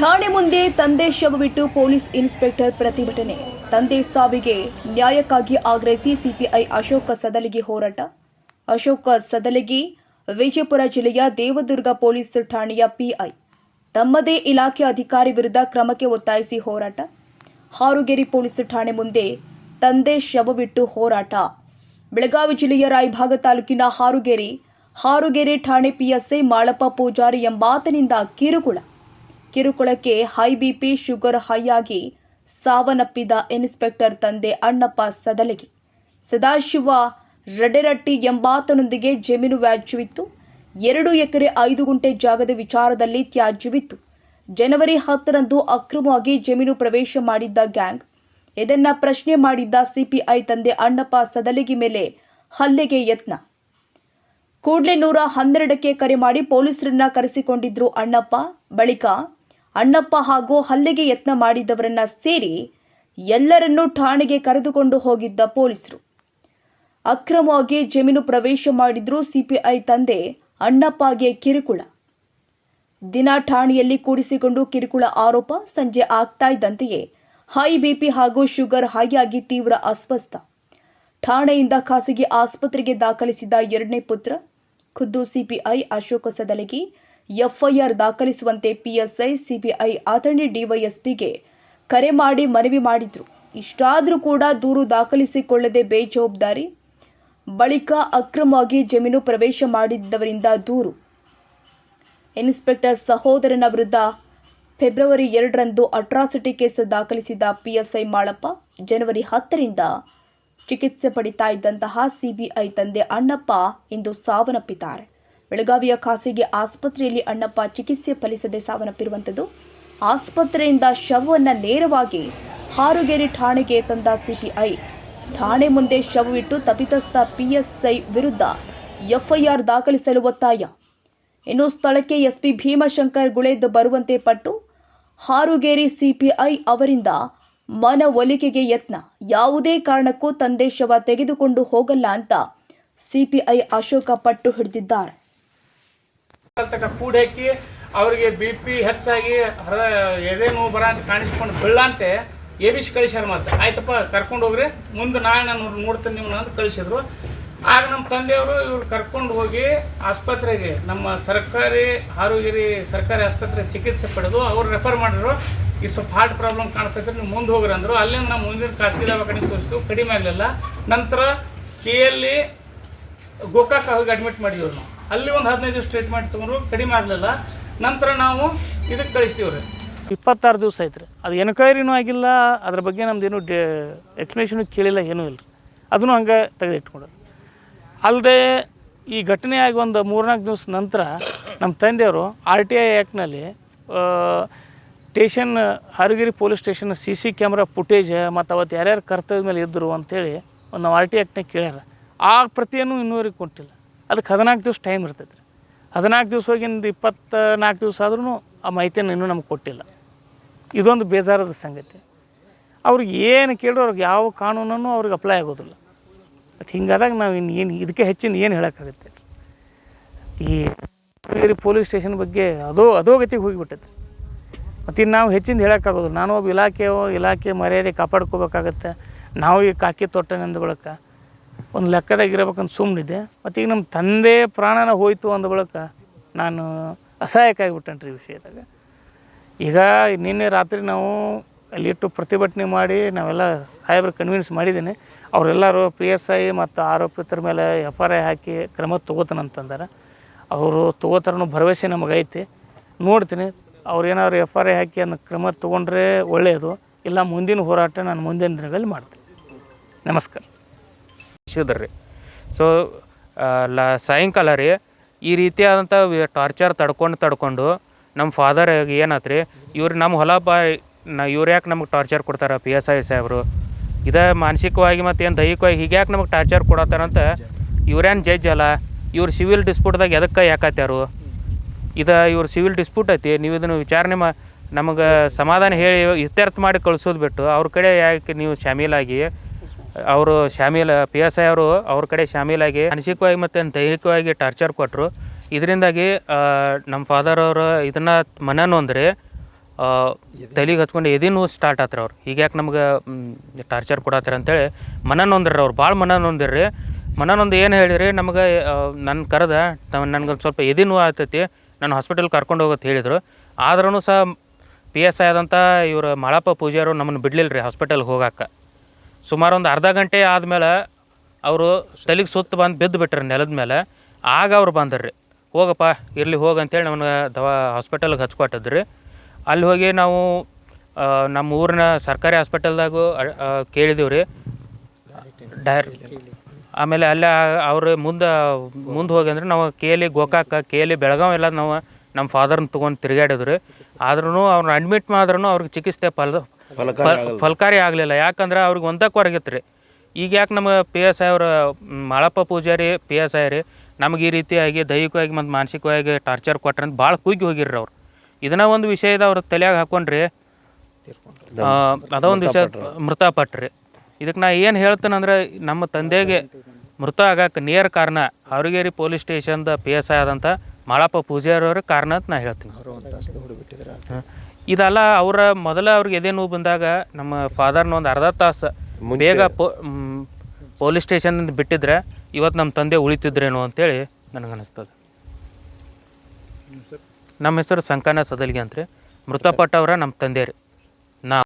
ಠಾಣೆ ಮುಂದೆ ತಂದೆ ಶವವಿಟ್ಟು ಪೊಲೀಸ್ ಇನ್ಸ್ಪೆಕ್ಟರ್ ಪ್ರತಿಭಟನೆ. ತಂದೆ ಸಾವಿಗೆ ನ್ಯಾಯಕ್ಕಾಗಿ ಆಗ್ರಹಿಸಿ ಸಿಪಿಐ ಅಶೋಕ ಸದಲಿಗೆ ಹೋರಾಟ. ಅಶೋಕ ಸದಲಿಗೆ ವಿಜಯಪುರ ಜಿಲ್ಲೆಯ ದೇವದುರ್ಗ ಪೊಲೀಸ್ ಠಾಣೆಯ ಪಿಐ. ತಮ್ಮದೇ ಇಲಾಖೆ ಅಧಿಕಾರಿ ವಿರುದ್ಧ ಕ್ರಮಕ್ಕೆ ಒತ್ತಾಯಿಸಿ ಹೋರಾಟ. ಹಾರುಗೇರಿ ಪೊಲೀಸ್ ಠಾಣೆ ಮುಂದೆ ತಂದೆ ಶವವಿಟ್ಟು ಹೋರಾಟ. ಬೆಳಗಾವಿ ಜಿಲ್ಲೆಯ ರಾಯಭಾಗ ತಾಲೂಕಿನ ಹಾರುಗೇರಿ ಹಾರುಗೇರಿ ಠಾಣೆ ಪಿಎಸ್ಐ ಮಾಳಪ್ಪ ಪೂಜಾರಿ ಎಂಬಾತನಿಂದ ಕಿರುಕುಳ. ಕಿರುಕುಳಕ್ಕೆ ಹೈ ಬಿಪಿ ಶುಗರ್ ಹೈ ಆಗಿ ಸಾವನ್ನಪ್ಪಿದ ಇನ್ಸ್ಪೆಕ್ಟರ್ ತಂದೆ ಅಣ್ಣಪ್ಪ ಸದಲಗಿ. ಸದಾಶಿವ ರಡೆರಟ್ಟಿ ಎಂಬಾತನೊಂದಿಗೆ ಜಮೀನು ವ್ಯಾಜ್ಯವಿತ್ತು. ಎರಡು ಎಕರೆ ಐದು ಗುಂಟೆ ಜಾಗದ ವಿಚಾರದಲ್ಲಿ ತ್ಯಾಜ್ಯವಿತ್ತು. ಜನವರಿ ಹತ್ತರಂದು ಅಕ್ರಮವಾಗಿ ಜಮೀನು ಪ್ರವೇಶ ಮಾಡಿದ್ದ ಗ್ಯಾಂಗ್ ಇದನ್ನ ಪ್ರಶ್ನೆ ಮಾಡಿದ್ದ ಸಿಪಿಐ ತಂದೆ ಅಣ್ಣಪ್ಪ ಸದಲಗಿ ಮೇಲೆ ಹಲ್ಲೆಗೆ ಯತ್ನ. ಕೂಡಲೇ ನೂರ ಹನ್ನೆರಡಕ್ಕೆ ಕರೆ ಮಾಡಿ ಪೊಲೀಸರನ್ನ ಕರೆಸಿಕೊಂಡಿದ್ರು ಅಣ್ಣಪ್ಪ. ಬಳಿಕ ಅಣ್ಣಪ್ಪ ಹಾಗೂ ಹಲ್ಲೆಗೆ ಯತ್ನ ಮಾಡಿದವರನ್ನ ಸೇರಿ ಎಲ್ಲರನ್ನೂ ಠಾಣೆಗೆ ಕರೆದುಕೊಂಡು ಹೋಗಿದ್ದ ಪೊಲೀಸರು. ಅಕ್ರಮವಾಗಿ ಜಮೀನು ಪ್ರವೇಶ ಮಾಡಿದ್ರು ಸಿಪಿಐ ತಂದೆ ಅಣ್ಣಪ್ಪಗೆ ಕಿರುಕುಳ. ದಿನ ಠಾಣೆಯಲ್ಲಿ ಕೂಡಿಸಿಕೊಂಡು ಕಿರುಕುಳ ಆರೋಪ ಸಂಜೆ ಆಗ್ತಾ ಇದ್ದಂತೆಯೇ ಹೈ ಬಿಪಿ ಹಾಗೂ ಶುಗರ್ ಹೈ ಆಗಿ ತೀವ್ರ ಅಸ್ವಸ್ಥ. ಠಾಣೆಯಿಂದ ಖಾಸಗಿ ಆಸ್ಪತ್ರೆಗೆ ದಾಖಲಿಸಿದ ಎರಡನೇ ಪುತ್ರ ಖುದ್ದು ಸಿಪಿಐ ಅಶೋಕ ಸದಲಗಿ ಎಫ್ಐಆರ್ ದಾಖಲಿಸುವಂತೆ ಪಿಎಸ್ಐ, ಸಿಬಿಐ ಅಥಣಿ ಡಿವೈಎಸ್ಪಿಗೆ ಕರೆ ಮಾಡಿ ಮನವಿ ಮಾಡಿದ್ರು. ಇಷ್ಟಾದರೂ ಕೂಡ ದೂರು ದಾಖಲಿಸಿಕೊಳ್ಳದೆ ಬೇಜವಾಬ್ದಾರಿ. ಬಳಿಕ ಅಕ್ರಮವಾಗಿ ಜಮೀನು ಪ್ರವೇಶ ಮಾಡಿದ್ದವರಿಂದ ದೂರು. ಇನ್ಸ್ಪೆಕ್ಟರ್ ಸಹೋದರನ ವಿರುದ್ಧ ಫೆಬ್ರವರಿ ಎರಡರಂದು ಅಟ್ರಾಸಿಟಿ ಕೇಸ್ ದಾಖಲಿಸಿದ ಪಿಎಸ್ಐ ಮಾಳಪ್ಪ ಜನವರಿ ಹತ್ತರಿಂದ ಚಿಕಿತ್ಸೆ ಪಡಿತಾ ಇದ್ದಂತಹ ಸಿಬಿಐ ತಂದೆ ಅಣ್ಣಪ್ಪ ಇಂದು ಸಾವನ್ನಪ್ಪಿದ್ದಾರೆ. ಬೆಳಗಾವಿಯ ಖಾಸಗಿ ಆಸ್ಪತ್ರೆಯಲ್ಲಿ ಅಣ್ಣಪ್ಪ ಚಿಕಿತ್ಸೆ ಫಲಿಸದೆ ಸಾವನ್ನಪ್ಪಿರುವಂಥದ್ದು. ಆಸ್ಪತ್ರೆಯಿಂದ ಶವವನ್ನು ನೇರವಾಗಿ ಹಾರುಗೇರಿ ಠಾಣೆಗೆ ತಂದ ಸಿಪಿಐ. ಠಾಣೆ ಮುಂದೆ ಶವವಿಟ್ಟು ತಪಿತಸ್ಥ ಪಿಎಸ್ಐ ವಿರುದ್ಧ ಎಫ್ಐಆರ್ ದಾಖಲಿಸಲು ಒತ್ತಾಯ. ಇನ್ನು ಸ್ಥಳಕ್ಕೆ ಎಸ್ಪಿ ಭೀಮಶಂಕರ್ ಗುಳೇದ್ ಬರುವಂತೆ ಪಟ್ಟು ಹಾರುಗೇರಿ ಸಿಪಿಐ ಅವರಿಂದ ಮನವೊಲಿಕೆಗೆ ಯತ್ನ. ಯಾವುದೇ ಕಾರಣಕ್ಕೂ ತಂದೆ ಶವ ತೆಗೆದುಕೊಂಡು ಹೋಗಲ್ಲ ಅಂತ ಸಿಪಿಐ ಅಶೋಕ ಪಟ್ಟು ಹಿಡಿದಿದ್ದಾರೆ. ತಕ್ಕ ಕೂಡಿ ಹಾಕಿ ಅವರಿಗೆ ಬಿ ಪಿ ಹೆಚ್ಚಾಗಿ ಹರ ಎದೆ ನೋವು ಬರ ಅಂತ ಕಾಣಿಸ್ಕೊಂಡು ಬೀಳಂತೆ ಸಿ ಕಳಿಸ್ಯಾರ ಮತ್ತೆ ಆಯ್ತಪ್ಪ, ಕರ್ಕೊಂಡು ಹೋಗ್ರಿ. ಮುಂದೆ ನಾಳೆ ನಾನು ನೋಡ್ತೇನೆ ನಿಮ್ಮನ್ನ ಅಂತ ಕಳಿಸಿದ್ರು. ಆಗ ನಮ್ಮ ತಂದೆಯವರು ಇವ್ರು ಕರ್ಕೊಂಡು ಹೋಗಿ ಆಸ್ಪತ್ರೆಗೆ, ನಮ್ಮ ಸರ್ಕಾರಿ ಆರೋಗ್ಯರಿ ಸರ್ಕಾರಿ ಆಸ್ಪತ್ರೆ ಚಿಕಿತ್ಸೆ ಪಡೆದು ಅವ್ರು ರೆಫರ್ ಮಾಡಿದ್ರು. ಈ ಸ್ವಲ್ಪ ಹಾರ್ಟ್ ಪ್ರಾಬ್ಲಮ್ ಕಾಣಿಸ್ತೈತೆ, ನೀವು ಮುಂದೆ ಹೋಗ್ರಿ ಅಂದರು. ಅಲ್ಲಿಂದ ನಾವು ಮುಂದಿನ ಖಾಸಗಿ ದವಾಖಾನೆ ತೋರಿಸಿದ್ವು. ಕಡಿಮೆ ಆಗಲಿಲ್ಲ. ನಂತರ ಕೆ ಎಲ್ಲಿ ಗೋಕಾಕ್ ಹೋಗಿ ಅಡ್ಮಿಟ್ ಮಾಡಿದ್ವಿ ನಾವು ಅಲ್ಲಿ ಒಂದು ಹದಿನೈದು ದಿವಸ ಟ್ರೀಟ್ಮೆಂಟ್ ತೊಗೊಂಡ್ರು ಕಡಿಮೆ ಆಗಲಿಲ್ಲ. ನಂತರ ನಾವು ಇದಕ್ಕೆ ಕಳಿಸ್ತೀವಿ ರೀ ಇಪ್ಪತ್ತಾರು ದಿವಸ ಆಯ್ತು ರೀ ಅದು ಎನ್ಕ್ವೈರಿನೂ ಆಗಿಲ್ಲ, ಅದ್ರ ಬಗ್ಗೆ ನಮ್ದೇನು ಡೇ ಎಕ್ಸ್ಪ್ಲೇಷನ್ ಕೇಳಿಲ್ಲ, ಏನೂ ಇಲ್ಲ ಅದನ್ನು ಹಂಗೆ ತೆಗೆದಿಟ್ಕೊಂಡು ಅಲ್ಲದೆ ಈ ಘಟನೆ ಆಗಿ ಒಂದು ಮೂರ್ನಾಲ್ಕು ದಿವಸ ನಂತರ ನಮ್ಮ ತಂದೆಯವರು R T I ಆ್ಯಕ್ಟ್ನಲ್ಲಿ station, Haragiri police station C C camera footage ಮತ್ತು ಅವತ್ತು ಯಾರ್ಯಾರು ಕರ್ತವ್ಯ ಮೇಲೆ ಇದ್ದರು ಅಂತೇಳಿ ಒಂದು ನಾವು ಆರ್ ಟಿ ಆ್ಯಕ್ಟ್ನಾಗ ಕೇಳ್ಯಾರ. ಆ ಪ್ರತಿಯನ್ನು ಇನ್ನೂವರೆಗೆ ಕೊಟ್ಟಿಲ್ಲ. ಅದಕ್ಕೆ ಹದಿನಾಲ್ಕು ದಿವ್ಸ ಟೈಮ್ ಇರ್ತೈತೆ ರೀ. ಹದಿನಾಲ್ಕು ದಿವಸ ಹೋಗಿಂದ ಇಪ್ಪತ್ತ ನಾಲ್ಕು ದಿವಸ ಆದ್ರೂ ಆ ಮಾಹಿತಿಯನ್ನು ಇನ್ನೂ ನಮ್ಗೆ ಕೊಟ್ಟಿಲ್ಲ. ಇದೊಂದು ಬೇಜಾರದ ಸಂಗತಿ. ಅವ್ರಿಗೆ ಏನು ಕೇಳಿದ್ರು ಅವ್ರಿಗೆ ಯಾವ ಕಾನೂನನ್ನು ಅವ್ರಿಗೆ ಅಪ್ಲೈ ಆಗೋದಿಲ್ಲ. ಮತ್ತು ಹಿಂಗಾದಾಗ ನಾವು ಇನ್ನು ಏನು ಇದಕ್ಕೆ ಹೆಚ್ಚಿನ ಏನು ಹೇಳೋಕ್ಕಾಗುತ್ತೆ? ಈ ಪೊಲೀಸ್ ಸ್ಟೇಷನ್ ಬಗ್ಗೆ ಅದೋ ಅದೋ ಗತಿಗೆ ಹೋಗಿಬಿಟ್ಟೈತೆ. ಮತ್ತು ಇನ್ನು ನಾವು ಹೆಚ್ಚಿಂದ ಹೇಳೋಕ್ಕಾಗೋದಿಲ್ಲ. ನಾನು ಒಬ್ಬ ಇಲಾಖೆ ಇಲಾಖೆ ಮರ್ಯಾದೆ ಕಾಪಾಡ್ಕೋಬೇಕಾಗತ್ತೆ. ನಾವು ಈ ಕಾಕಿ ತೊಟ್ಟನೆಂದ ಬಳಕ ಒಂದು ಲೆಕ್ಕದಾಗ ಇರಬೇಕಂತ ಸುಮ್ಮನಿದ್ದೆ ಮತ್ತು ಈಗ ನಮ್ಮ ತಂದೆ ಪ್ರಾಣನ ಹೋಯ್ತು ಅಂದ ಬಳಿಕ ನಾನು ಅಸಹಾಯಕ ಬಿಟ್ಟೆನ್ರಿ ಈ ವಿಷಯದಾಗ. ಈಗ ನಿನ್ನೆ ರಾತ್ರಿ ನಾವು ಅಲ್ಲಿಟ್ಟು ಪ್ರತಿಭಟನೆ ಮಾಡಿ ನಾವೆಲ್ಲ ಸಾಹೇಬ್ರಿಗೆ ಕನ್ವಿನ್ಸ್ ಮಾಡಿದ್ದೀನಿ. ಅವರೆಲ್ಲರೂ ಪಿ ಎಸ್ ಐ ಮತ್ತು ಆರೋಪಿತರ ಮೇಲೆ ಎಫ್ ಆರ್ ಐ ಹಾಕಿ ಕ್ರಮ ತೊಗೋತಾನಂತಂದಾರೆ ಅವರು ತೊಗೋತಾರನ್ನೋ ಭರವಸೆ ನಮಗೈತಿ ನೋಡ್ತೀನಿ, ಅವ್ರು ಏನಾದ್ರು ಎಫ್ ಆರ್ ಐ ಹಾಕಿ ಅದನ್ನ ಕ್ರಮ ತೊಗೊಂಡ್ರೆ ಒಳ್ಳೆಯದು ಇಲ್ಲ ಮುಂದಿನ ಹೋರಾಟ ನಾನು ಮುಂದಿನ ದಿನಗಳಲ್ಲಿ ಮಾಡ್ತೀನಿ. ನಮಸ್ಕಾರ. ಶಿವದರ್ ರೀ. ಸೊ ಲ, ಸಾಯಂಕಾಲ ರೀ, ಈ ರೀತಿಯಾದಂಥ ಟಾರ್ಚರ್ ತಡ್ಕೊಂಡು ತಡ್ಕೊಂಡು ನಮ್ಮ ಫಾದರ್ ಏನಾಯ್ತು ರೀ ಇವ್ರು ನಮ್ಮ ಹೊಲ ಬಾ, ನಾ, ಇವ್ರು ಯಾಕೆ ನಮಗೆ ಟಾರ್ಚರ್ ಕೊಡ್ತಾರೆ ಪಿ ಎಸ್ ಐ ಸಾಹೇಬರು ಇದೇ ಮಾನಸಿಕವಾಗಿ ಮತ್ತು ಏನು ದೈಹಿಕವಾಗಿ ಹೀಗೆ ಯಾಕೆ ನಮಗೆ ಟಾರ್ಚರ್ ಕೊಡತ್ತಾರಂತ ಇವ್ರೇನು ಜಡ್ಜ್ ಅಲ್ಲ, ಇವ್ರು ಸಿವಿಲ್ ಡಿಸ್ಪ್ಯೂಟ್ದಾಗ ಎದಕ್ಕೆ ಯಾಕತ್ತಾರು ಇದು ಇವ್ರು ಸಿವಿಲ್ ಡಿಸ್ಪ್ಯೂಟ್ ಐತಿ, ನೀವು ಇದನ್ನು ವಿಚಾರಣೆ ಮಾ, ನಮಗೆ ಸಮಾಧಾನ ಹೇಳಿ ಇತ್ಯರ್ಥ ಮಾಡಿ ಕಳಿಸೋದು ಬಿಟ್ಟು ಅವ್ರ ಕಡೆ ಯಾಕೆ ನೀವು ಶಾಮೀಲಾಗಿ ಅವರು ಶಾಮೀಲ್ ಪಿ ಎಸ್ ಐ ಅವರು ಅವ್ರ ಕಡೆ ಶಾಮೀಲಾಗಿ ಮಾನಸಿಕವಾಗಿ ಮತ್ತು ದೈಹಿಕವಾಗಿ ಟಾರ್ಚರ್ ಕೊಟ್ಟರು ಇದರಿಂದಾಗಿ ನಮ್ಮ ಫಾದರ್ ಅವರು ಇದನ್ನು ಮನನೊಂದ್ರಿ ತಲೆಗೆ ಹಚ್ಕೊಂಡು ಎದಿನೂ ಸ್ಟಾರ್ಟ್ ಆತ್ರಿ ಅವ್ರು. ಈಗ ಯಾಕೆ ನಮ್ಗೆ ಟಾರ್ಚರ್ ಕೊಡತ್ತಾರೆ ಅಂತೇಳಿ ಮನ ನೊಂದ್ರಿ ಅವ್ರು. ಭಾಳ ಮನ ನೊಂದಿರ್ರಿ. ಮನ ನೊಂದು ಏನು ಹೇಳಿರಿ, ನಮಗೆ ನನ್ನ ಕರೆದ ನನ್ಗೊಂದು ಸ್ವಲ್ಪ ಎದೆ ನೋವು ಆಗ್ತೈತಿ ನಾನು ಹಾಸ್ಪಿಟಲ್ ಕರ್ಕೊಂಡು ಹೋಗೋದು ಹೇಳಿದರು. ಆದ್ರೂ ಸಹ ಪಿ ಎಸ್ ಐ ಆದಂಥ ಇವರು ಮಾಳಪ್ಪ ಪೂಜಾರು ನಮ್ಮನ್ನು ಬಿಡಲಿಲ್ಲ ರೀ ಹಾಸ್ಪಿಟಲ್ಗೆ ಹೋಗಾಕ. ಸುಮಾರು ಒಂದು ಅರ್ಧ ಗಂಟೆ ಆದಮೇಲೆ ಅವರು ತಲೆಗೆ ಸುತ್ತ ಬಂದು ಬಿದ್ದು ಬಿಟ್ರಿ ನೆಲದ ಮೇಲೆ. ಆಗ ಅವ್ರು ಬಂದರ್ರಿ ಹೋಗಪ್ಪ, ಇರಲಿ ಹೋಗ ಅಂತೇಳಿ ನಮ್ಮನ್ನ ದವಾ ಹಾಸ್ಪಿಟಲ್ಗೆ ಹಚ್ಕೊಟ್ಟದ್ರಿ. ಅಲ್ಲಿ ಹೋಗಿ ನಾವು ನಮ್ಮ ಊರಿನ ಸರ್ಕಾರಿ ಹಾಸ್ಪಿಟಲ್ದಾಗು ಕೇಳಿದೀವಿ ರೀ ಡೈರ್ ಆಮೇಲೆ ಅಲ್ಲೇ ಅವರು ಮುಂದೆ ಮುಂದೆ ಹೋಗಿ ಅಂದ್ರೆ ನಾವು ಕೇಲಿ ಗೋಕಾಕ, ಕೇಲಿ ಬೆಳಗಾವಿ ಎಲ್ಲ ನಾವು ನಮ್ಮ ಫಾದರ್ನ ತೊಗೊಂಡು ತಿರುಗಾಡಿದ್ರಿ ಆದ್ರೂ ಅವ್ರನ್ನ ಅಡ್ಮಿಟ್ ಮಾಡಿದ್ರೂ ಅವ್ರಿಗೆ ಚಿಕಿತ್ಸೆ ಫಲ- ಫಲಕಾರಿ ಆಗಲಿಲ್ಲ. ಯಾಕಂದ್ರೆ ಅವ್ರಿಗೆ ಒಂದಕ್ಕೆ ಹೊರಗಿತ್ತು ರೀ. ಈಗ ಯಾಕೆ ನಮ್ಮ ಪಿ ಎಸ್ ಐ ಅವರು Malappa Pujari P S I ರೀ ನಮಗೆ ಈ ರೀತಿಯಾಗಿ ದೈಹಿಕವಾಗಿ ಮತ್ತು ಮಾನಸಿಕವಾಗಿ ಟಾರ್ಚರ್ ಕೊಟ್ರೆ ಅಂತ ಭಾಳ ಕುಗ್ಗಿ ಹೋಗಿರ್ರಿ ಅವ್ರು. ಇದನ್ನ ಒಂದು ವಿಷಯದ ಅವ್ರ ತಲೆಯಾಗ ಹಾಕೊಂಡ್ರಿ ಅದೊಂದು ವಿಷಯ ಮೃತಪಟ್ರಿ. ಇದಕ್ಕೆ ನಾ ಏನು ಹೇಳ್ತೇನೆಂದ್ರೆ ನಮ್ಮ ತಂದೆಗೆ ಮೃತ ಆಗಕ್ಕೆ ನೇರ ಕಾರಣ ಅವ್ರಿಗೇರಿ ಪೊಲೀಸ್ ಸ್ಟೇಷನ್ದ ಪಿ ಎಸ್ ಐ ಆದಂಥ ಮಾಳಪ್ಪ ಪೂಜಾರವ್ರ ಕಾರಣ ಅಂತ ನಾ ಹೇಳ್ತೀನಿ. ಇದಲ್ಲ ಅವರ ಮೊದಲ ಅವ್ರಿಗೆ ಎದೆ ನೋವು ಬಂದಾಗ ನಮ್ಮ ಫಾದರ್ನ ಒಂದು ಅರ್ಧ ತಾಸು ಬೇಗ ಪೊ ಪೊಲೀಸ್ ಸ್ಟೇಷನ್ನಿಂದ ಬಿಟ್ಟಿದ್ರೆ ಇವತ್ತು ನಮ್ಮ ತಂದೆ ಉಳಿತಿದ್ರೇನೋ ಅಂತೇಳಿ ನನಗೆ ಅನಿಸ್ತದೆ. ನಮ್ಮ ಹೆಸರು ಸಂಕನ ಸದಲ್ಗಿ ಅಂತ್ರಿ. ಮೃತಪಟ್ಟವ್ರ ನಮ್ಮ ತಂದೆ ರೀ